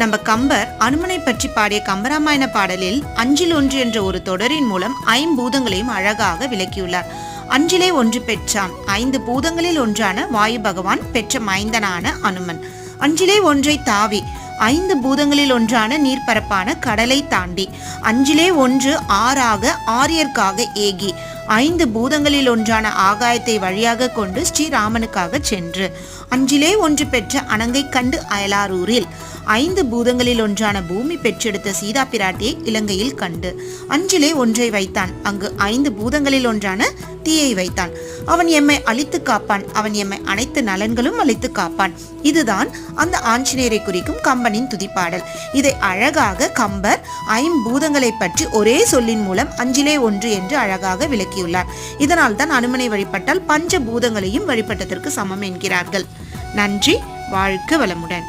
நம்ம கம்பர் அனுமனை பற்றி பாடிய கம்பராமாயண பாடலில் அஞ்சில் ஒன்று என்ற ஒரு தொடரின் மூலம் ஐம்பூதங்களையும் அழகாக விளக்கியுள்ளார். அஞ்சிலே ஒன்று பெற்றான். ஐந்து பூதங்களில் ஒன்றான வாயு பகவான் பெற்ற மைந்தனான அனுமன். அஞ்சிலே ஒன்றை தாவி ஐந்து பூதங்களில் ஒன்றான நீர்ப்பரப்பான கடலை தாண்டி அஞ்சிலே ஒன்று ஆறாக ஆரியர்க்காக ஏகி ஐந்து பூதங்களில் ஒன்றான ஆகாயத்தை வழியாக கொண்டு ஸ்ரீராமனுக்காக சென்று அஞ்சிலே ஒன்று பெற்ற அனங்கை கண்டு அயலாரூரில் ஐந்து பூதங்களில் ஒன்றான பூமி பெற்றெடுத்த சீதா பிராட்டியை இலங்கையில் கண்டு. அஞ்சிலே ஒன்றை வைத்தான். அங்கு ஐந்து பூதங்களில் ஒன்றான தீயை வைத்தான். அவன் எம்மை அழித்து காப்பான். அவன் எம்மை அனைத்து நலன்களும் அழித்து காப்பான். இதுதான் அந்த ஆஞ்சநேயரை குறிக்கும் கம்பனின் துதிப்பாடல். இதை அழகாக கம்பர் ஐம்பூதங்களை பற்றி ஒரே சொல்லின் மூலம் அஞ்சிலே ஒன்று என்று அழகாக விளக்கியுள்ளார். இதனால் தான் அனுமனை வழிபட்டால் பஞ்ச பூதங்களையும் வழிபட்டதற்கு சமம் என்கிறார்கள். நன்றி. வாழ்க வளமுடன்.